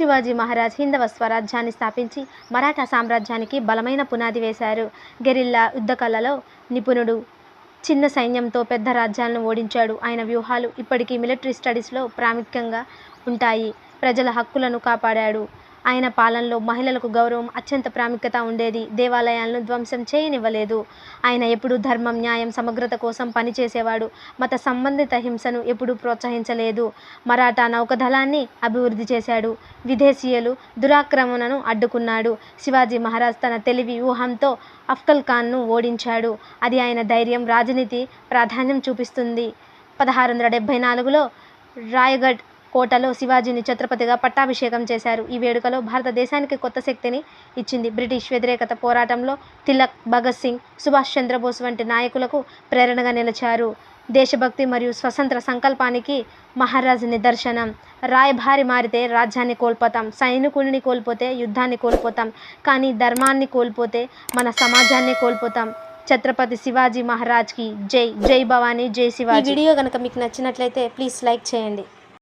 శివాజీ మహారాజ్ హిందవ స్వరాజ్యాన్ని స్థాపించి మరాఠా సామ్రాజ్యానికి బలమైన పునాది వేశారు. గెరిల్లా యుద్ధ కళలో నిపుణుడు చిన్న సైన్యంతో పెద్ద రాజ్యాలను ఓడించాడు. ఆయన వ్యూహాలు ఇప్పటికీ మిలిటరీ స్టడీస్లో ప్రాముఖ్యంగా ఉంటాయి. ప్రజల హక్కులను కాపాడాడు. ఆయన పాలనలో మహిళలకు గౌరవం అత్యంత ప్రాముఖ్యత ఉండేది. దేవాలయాలను ధ్వంసం చేయనివ్వలేదు. ఆయన ఎప్పుడూ ధర్మం న్యాయం సమగ్రత కోసం పనిచేసేవాడు. మత సంబంధిత హింసను ఎప్పుడూ ప్రోత్సహించలేదు. మరాఠా నౌకదళాన్ని అభివృద్ధి చేశాడు. విదేశీయులు దురాక్రమణను అడ్డుకున్నాడు. శివాజీ మహారాజ్ తన తెలివి వ్యూహంతో అఫ్కల్ ఖాన్ను ఓడించాడు. అది ఆయన ధైర్యం రాజనీతి ప్రాధాన్యం చూపిస్తుంది. పదహారు వందల డెబ్భై నాలుగులో రాయగఢ్ కోటలో శివాజీని ఛత్రపతిగా పట్టాభిషేకం చేశారు. ఈ వేడుకలో భారతదేశానికి కొత్త శక్తిని ఇచ్చింది బ్రిటిష్ వ్యతిరేకత పోరాటంలో తిలక్ భగత్ సింగ్ సుభాష్ చంద్రబోస్ వంటి నాయకులకు ప్రేరణగా నిలిచారు. దేశభక్తి మరియు స్వతంత్ర సంకల్పానికి మహారాజ్ నిదర్శనం. రాయభారి మారితే రాజ్యాన్ని కోల్పోతాం సైనికుడిని కోల్పోతే యుద్ధాన్ని కోల్పోతాం కానీ ధర్మాన్ని కోల్పోతే మన సమాజాన్ని కోల్పోతాం. ఛత్రపతి శివాజీ మహారాజ్కి జై జై భవానీ జై శివాజీ. వీడియో కనుక మీకు నచ్చినట్లయితే ప్లీజ్ లైక్ చేయండి.